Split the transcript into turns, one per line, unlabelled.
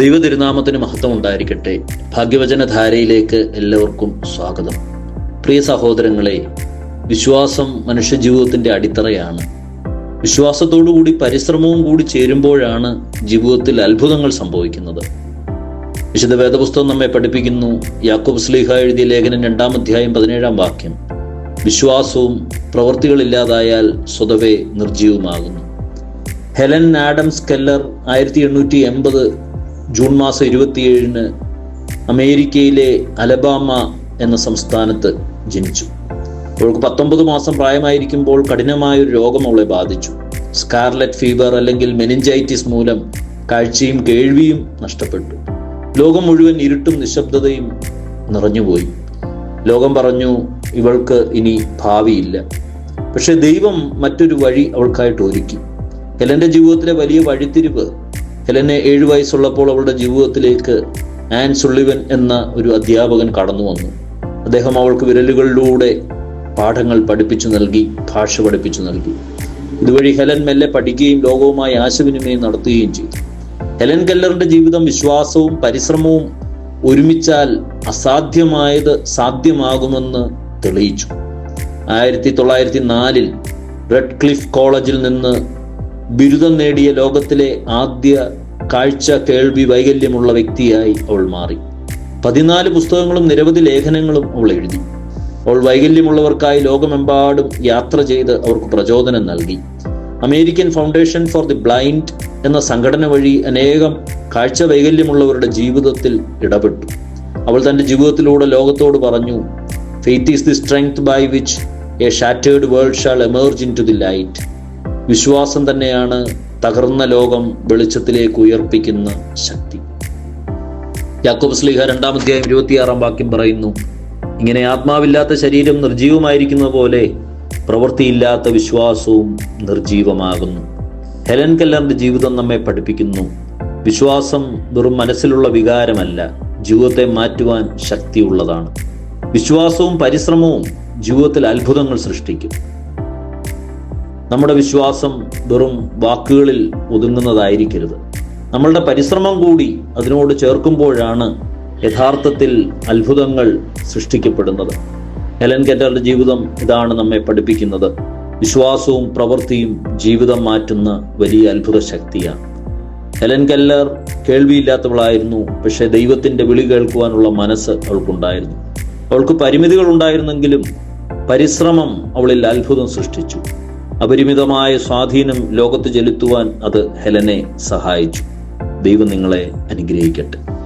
ദൈവ തിരുനാമത്തിന് മഹത്വം ഉണ്ടായിരിക്കട്ടെ. ഭാഗ്യവചന ധാരയിലേക്ക് എല്ലാവർക്കും സ്വാഗതം. പ്രിയ സഹോദരങ്ങളെ വിശ്വാസം മനുഷ്യജീവിതത്തിന്റെ അടിത്തറയാണ്. വിശ്വാസത്തോടുകൂടി പരിശ്രമവും കൂടി ചേരുമ്പോഴാണ് ജീവിതത്തിൽ അത്ഭുതങ്ങൾ സംഭവിക്കുന്നത്. വിശുദ്ധ വേദപുസ്തകം നമ്മെ പഠിപ്പിക്കുന്നു. യാക്കോബ് സ്ലീഹ എഴുതിയ ലേഖനം രണ്ടാം അധ്യായം പതിനേഴാം വാക്യം. വിശ്വാസവും പ്രവൃത്തികളില്ലാതായാൽ സ്വതവേ നിർജീവമാകുന്നു ഹെലൻ ആഡംസ് കെല്ലർ ആയിരത്തി എണ്ണൂറ്റി എൺപത് ജൂൺ മാസം ഇരുപത്തിയേഴിന് അമേരിക്കയിലെ അലബാമ എന്ന സംസ്ഥാനത്ത് ജനിച്ചു. അവൾക്ക് പത്തൊമ്പത് മാസം പ്രായമായിരിക്കുമ്പോൾ കഠിനമായൊരു രോഗം അവളെ ബാധിച്ചു. സ്കാർലറ്റ് ഫീവർ അല്ലെങ്കിൽ മെനിഞ്ചൈറ്റിസ് മൂലം കാഴ്ചയും കേൾവിയും നഷ്ടപ്പെട്ടു. ലോകം മുഴുവൻ ഇരുട്ടും നിശബ്ദതയും നിറഞ്ഞുപോയി. ലോകം പറഞ്ഞു ഇവൾക്ക് ഇനി ഭാവിയില്ല. പക്ഷെ ദൈവം മറ്റൊരു വഴി അവൾക്കായിട്ട് ഒരുക്കി. ഹെലന്റെ ജീവിതത്തിലെ വലിയ വഴിത്തിരിവ് ഹെലനെ ഏഴു വയസ്സുള്ളപ്പോൾ അവളുടെ ജീവിതത്തിലേക്ക് ആൻ സുള്ളിവൻ എന്ന ഒരു അധ്യാപകൻ കടന്നു വന്നു. അദ്ദേഹം അവൾക്ക് വിരലുകളിലൂടെ പാഠങ്ങൾ പഠിപ്പിച്ചു നൽകി ഭാഷ പഠിപ്പിച്ചു നൽകി. ഇതുവഴി ഹെലൻ മെല്ലെ പഠിക്കുകയും ലോകവുമായി ആശയവിനിമയം നടത്തുകയും ചെയ്തു. ഹെലൻ കെല്ലറിന്റെ ജീവിതം വിശ്വാസവും പരിശ്രമവും ഒരുമിച്ചാൽ അസാധ്യമായത് സാധ്യമാകുമെന്ന് തെളിയിച്ചു. ആയിരത്തി തൊള്ളായിരത്തി നാലിൽ റെഡ് ക്ലിഫ് കോളേജിൽ നിന്ന് ബിരുദം നേടിയ ലോകത്തിലെ ആദ്യ കാഴ്ച കേൾവി വൈകല്യമുള്ള വ്യക്തിയായി അവൾ മാറി. പതിനാല് പുസ്തകങ്ങളും നിരവധി ലേഖനങ്ങളും അവൾ എഴുതി. അവൾ വൈകല്യമുള്ളവർക്കായി ലോകമെമ്പാടും യാത്ര ചെയ്ത് അവർക്ക് പ്രചോദനം നൽകി. American foundation for the blind എന്ന സംഘടന വഴി അനേകം കാഴ്ച വൈകല്യമുള്ളവരുടെ ജീവിതത്തിൽ ഇടപെട്ടു. അവൾ തന്റെ ജീവിതത്തിലൂടെ ലോകത്തോട് പറഞ്ഞു faith is the strength by which a shattered world shall emerge into the light വിശ്വാസം തന്നെയാണ് തകർന്ന ലോകം വെളിച്ചത്തിലേക്ക് ഉയർപ്പിക്കുന്ന ശക്തി. യാക്കോബ് സ്ലീഹ രണ്ടാം അധ്യായം ഇരുപത്തിയാറാം വാക്യം പറയുന്നു ഇങ്ങനെ ആത്മാവില്ലാത്ത ശരീരം നിർജീവമായിരിക്കുന്ന പോലെ പ്രവൃത്തിയില്ലാത്ത വിശ്വാസവും നിർജീവമാകുന്നു ഹെലൻ കല്ലറിന്റെ ജീവിതം നമ്മെ പഠിപ്പിക്കുന്നു. വിശ്വാസം വെറും മനസ്സിലുള്ള വികാരമല്ല ജീവിതത്തെ മാറ്റുവാൻ ശക്തിയുള്ളതാണ്. വിശ്വാസവും പരിശ്രമവും ജീവിതത്തിൽ അത്ഭുതങ്ങൾ സൃഷ്ടിക്കും. നമ്മുടെ വിശ്വാസം വെറും വാക്കുകളിൽ ഒതുങ്ങുന്നതായിരിക്കരുത്. നമ്മളുടെ പരിശ്രമം കൂടി അതിനോട് ചേർക്കുമ്പോഴാണ് യഥാർത്ഥത്തിൽ അത്ഭുതങ്ങൾ സൃഷ്ടിക്കപ്പെടുന്നത്. ഹെലൻ കെറ്ററുടെ ജീവിതം ഇതാണ് നമ്മെ പഠിപ്പിക്കുന്നത്. വിശ്വാസവും പ്രവൃത്തിയും ജീവിതം മാറ്റുന്ന വലിയ അത്ഭുത ശക്തിയാണ്. ഹെലൻ കെല്ലർ കേൾവിയില്ലാത്തവളായിരുന്നു പക്ഷെ ദൈവത്തിന്റെ വിളി കേൾക്കുവാനുള്ള മനസ്സ് അവൾക്കുണ്ടായിരുന്നു. അവൾക്ക് പരിമിതികൾ ഉണ്ടായിരുന്നെങ്കിലും പരിശ്രമം അവളിൽ അത്ഭുതം സൃഷ്ടിച്ചു. അപരിമിതമായ സ്വാധീനം ലോകത്ത് ചെലുത്തുവാൻ അത് ഹെലനെ സഹായിച്ചു. ദൈവം നിങ്ങളെ അനുഗ്രഹിക്കട്ടെ.